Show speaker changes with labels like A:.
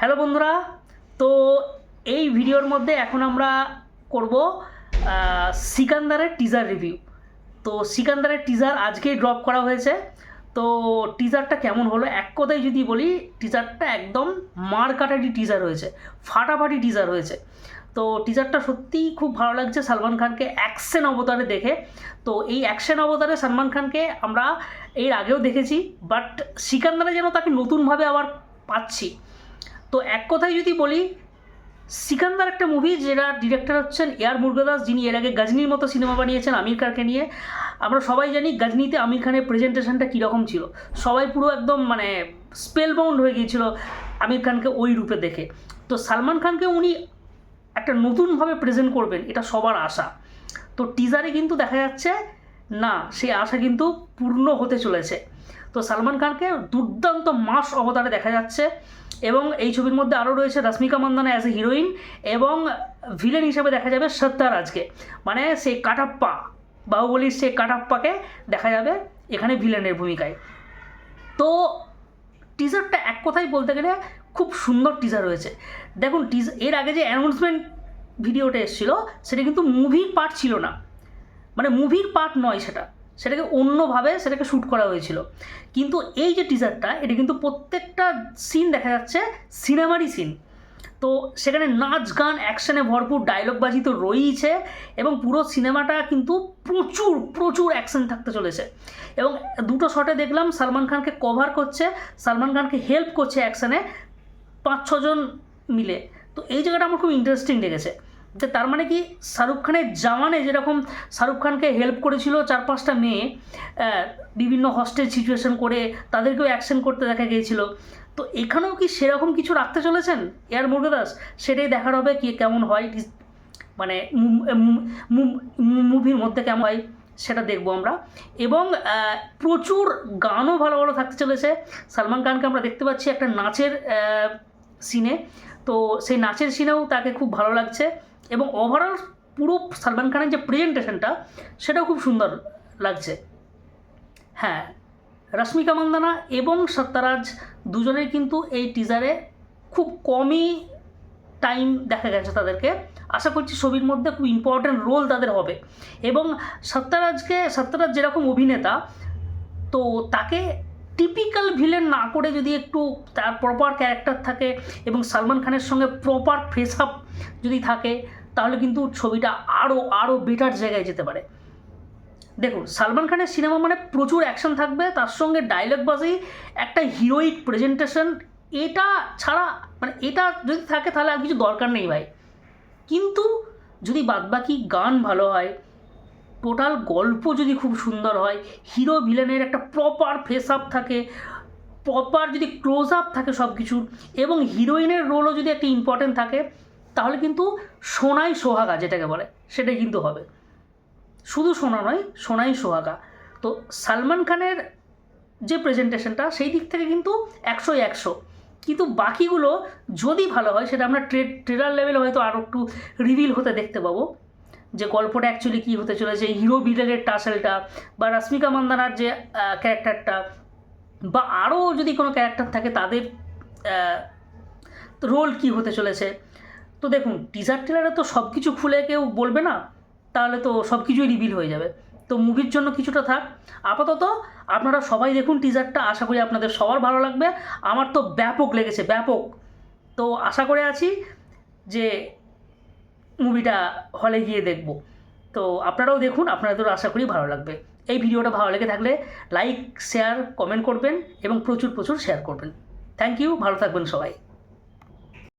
A: Hello বন্ধুরা, তো এই ভিডিওর মধ্যে এখন আমরা করব সিকান্দারের টিজার রিভিউ তো সিকান্দারের টিজার আজকেই ড্রপ করা হয়েছে। তো টিজারটা কেমন হলো, এক কথায় যদি বলি টিজারটা একদম মার কাটাটি টিজার হয়েছে, ফাটাফাটি টিজার হয়েছে। তো টিজারটা সত্যিই খুব ভালো লাগছে সালমান খানকে অ্যাকশন অবতারে দেখে। তো এই অ্যাকশন অবতারে সালমান খানকে আমরা এর আগেও দেখেছি বাট সিকান্দারে যেন তাকে নতুনভাবে আবার পাচ্ছি। তো এক কথায় যদি বলি, সিকান্দার একটা মুভি যেটা ডিরেক্টর হচ্ছেন এয়ার মুরগাদাস, যিনি এর আগে গজনির মতো সিনেমা বানিয়েছেন আমির খানকে নিয়ে। আমরা সবাই জানি গজনিতে আমির খানের প্রেজেন্টেশনটা কীরকম ছিল। সবাই পুরো একদম মানে স্পেল বাউন্ড হয়ে গিয়েছিল আমির খানকে ওই রূপে দেখে। তো সালমান খানকে উনি একটা নতুনভাবে প্রেজেন্ট করবেন, এটা সবার আশা। তো টিজারে কিন্তু দেখা যাচ্ছে, না, সেই আশা কিন্তু পূর্ণ হতে চলেছে। তো সালমান খানকে দুর্দান্ত মাস অবতারে দেখা যাচ্ছে। এবং এই ছবির মধ্যে আরও রয়েছে Rashmika Mandanna as a heroine এবং ভিলেন হিসেবে দেখা যাবে সত্যারাজকে মানে সেই কাটাপ্পা, বাহুবলীর সেই কাটাপ্পাকে দেখা যাবে এখানে ভিলেনের ভূমিকায়। তো টিজারটা এক কথায় বলতে গেলে খুব সুন্দর টিজার রয়েছে। দেখুন টিজ এর আগে যে অ্যানাউন্সমেন্ট ভিডিওটা এসেছিল, সেটা কিন্তু মুভির পার্ট ছিল না। মানে মুভির পার্ট নয় সেটা। সেটাকে অন্যভাবে সেটাকে শ্যুট করা হয়েছিল। কিন্তু এই যে টিজারটা এটা কিন্তু প্রত্যেকটা সিন দেখা যাচ্ছে সিনেমারই সিন তো সেখানে নাচ, গান অ্যাকশনে ভরপুর ডায়লগবাজি তো রয়েইছে এবং পুরো সিনেমাটা কিন্তু প্রচুর প্রচুর অ্যাকশন থাকতে চলেছে। এবং দুটো শটে দেখলাম সালমান খানকে কভার করছে, সালমান খানকে হেল্প করছে অ্যাকশনে পাঁচ ছজন মিলে। তো এই জায়গাটা আমার খুব ইন্টারেস্টিং লেগেছে। তার মানে কি শাহরুখ খানের জামানে যেরকম শাহরুখ খানকে হেল্প করেছিল চার পাঁচটা মেয়ে বিভিন্ন হস্টেল সিচুয়েশন করে তাদেরকেও অ্যাকশন করতে দেখা গিয়েছিল। তো এখানেও কি সেরকম কিছু রাখতে চলেছেন? এয়ার মুরগাদাস, সেটাই দেখার হবে কি কেমন হয় মানে মুভির মধ্যে কেমন হয়, সেটা দেখব আমরা। এবং প্রচুর গানও ভালো ভালো থাকতে চলেছে। সালমান খানকে আমরা দেখতে পাচ্ছি একটা নাচের সিনে তো সেই নাচের সিনেও তাকে খুব ভালো লাগছে। এবং ওভারঅল পুরো সালমান খানের যে প্রেজেন্টেশনটা সেটাও খুব সুন্দর লাগছে। হ্যাঁ রশ্মিকা মন্দানা এবং সত্যারাজ দুজনের কিন্তু এই টিজারে খুব কমই টাইম দেখা গেছে তাদেরকে। আশা করছি ছবির মধ্যে খুব ইম্পর্ট্যান্ট রোল তাদের হবে। এবং সত্যারাজকে, সত্যারাজ যেরকম অভিনেতা, তো তাকে টিপিক্যাল ভিলেন না করে যদি একটু তার প্রপার ক্যারেক্টার থাকে এবং সালমান খানের সঙ্গে প্রপার ফেস আপ যদি থাকে, তাহলে কিন্তু ছবিটা আরও আরও বেটার জায়গায় যেতে পারে। দেখুন, সালমান খানের সিনেমা মানে প্রচুর অ্যাকশন থাকবে, তার সঙ্গে ডায়লগ বাজি, একটা হিরোইক প্রেজেন্টেশন এটা ছাড়া মানে এটা যদি থাকে, তাহলে আর কিছু দরকার নেই ভাই। কিন্তু যদি বাদবাকি গান ভালো হয়, টোটাল গল্প যদি খুব সুন্দর হয় হিরো ভিলেনের একটা প্রপার ফেস আপ থাকে প্রপার যদি ক্লোজ আপ থাকে সব কিছুর এবং হিরোইনের রোলও যদি একটা ইম্পর্টেন্ট থাকে তাহলে কিন্তু সোনাই সোহাগা যেটাকে বলে, সেটাই কিন্তু হবে। শুধু সোনা নয়, সোনাই সোহাগা। তো সালমান খানের যে প্রেজেন্টেশনটা সেই দিক থেকে কিন্তু একশো একশো। কিন্তু বাকিগুলো যদি ভালো হয়, সেটা আমরা ট্রে ট্রেলার লেভেলে হয়তো আরও একটু রিভিল হতে দেখতে পাবো। যে গল্পটা অ্যাকচুয়ালি কী হতে চলেছে হিরো ভিলেনের টাসেলটা, বা রশ্মিকা মন্দানার যে ক্যারেক্টারটা বা আরও যদি কোনো ক্যারেক্টার থাকে, তাদের রোল কি হতে চলেছে। তো দেখুন টিজার ট্রেলারে তো সব কিছু খুলে কেউ বলবে না, তাহলে তো সব কিছুই রিভিল হয়ে যাবে। তো মুভির জন্য কিছুটা থাক। আপাতত আপনারা সবাই দেখুন টিজারটা আশা করি আপনাদের সবার ভালো লাগবে। আমার তো ব্যাপক লেগেছে, ব্যাপক। তো আশা করে আছি যে মুভিটা হলে গিয়ে দেখব। তো আপনারাও দেখুন আপনাদের আশা করি ভালো লাগবে। এই ভিডিওটা ভালো লেগে থাকলে লাইক শেয়ার কমেন্ট করবেন এবং প্রচুর প্রচুর শেয়ার করবেন। থ্যাংক ইউ ভালো থাকবেন সবাই।